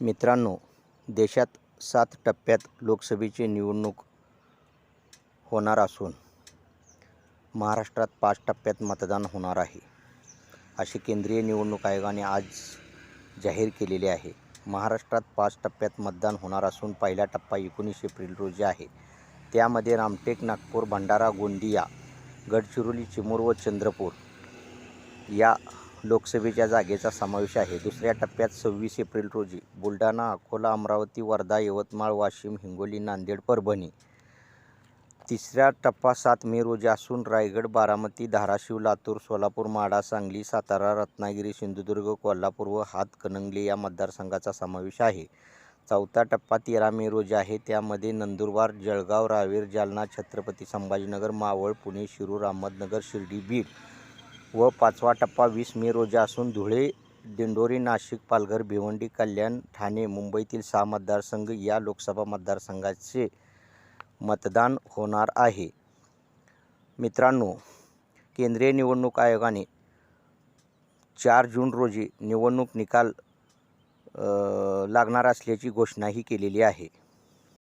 मित्रांनो देशात सात टप्प्यात लोकसभेची निवडणूक होणार असून महाराष्ट्रात पाच टप्प्यात मतदान होणार आहे. असे केंद्रीय निवडणूक आयोगाने आज जाहीर केलेले आहे. महाराष्ट्रात पाच टप्प्यात मतदान होणार असून पहिला टप्पा एकोणीस एप्रिल रोजी आहे. त्यामध्ये रामटेक नागपूर भंडारा गोंदिया गडचिरोली चिमूर व चंद्रपूर या लोकसभेच्या जागेचा समावेश आहे. दुसऱ्या टप्प्यात सव्वीस एप्रिल रोजी बुलढाणा अकोला अमरावती वर्धा यवतमाळ वाशिम हिंगोली नांदेड परभणी. तिसरा टप्पा सात मे रोजी असून रायगड बारामती धाराशिव लातूर सोलापूर माढा सांगली सातारा रत्नागिरी सिंधुदुर्ग कोल्हापूर व हातकणंगले या मतदारसंघाचा समावेश आहे. चौथा टप्पा तेरा मे रोजी आहे. त्यामध्ये नंदुरबार जळगाव रावेर जालना छत्रपती संभाजीनगर मावळ पुणे शिरूर अहमदनगर शिर्डी बीड व पाचवा टप्पा वीस मे रोजी असून धुळे दिंडोरी नाशिक पालघर भिवंडी कल्याण ठाणे मुंबईतील सहा मतदारसंघ या लोकसभा मतदारसंघाचे मतदान होणार आहे. मित्रांनो केंद्रीय निवडणूक आयोगाने चार जून रोजी निवडणूक निकाल लागणार असल्याची घोषणाही केलेली आहे.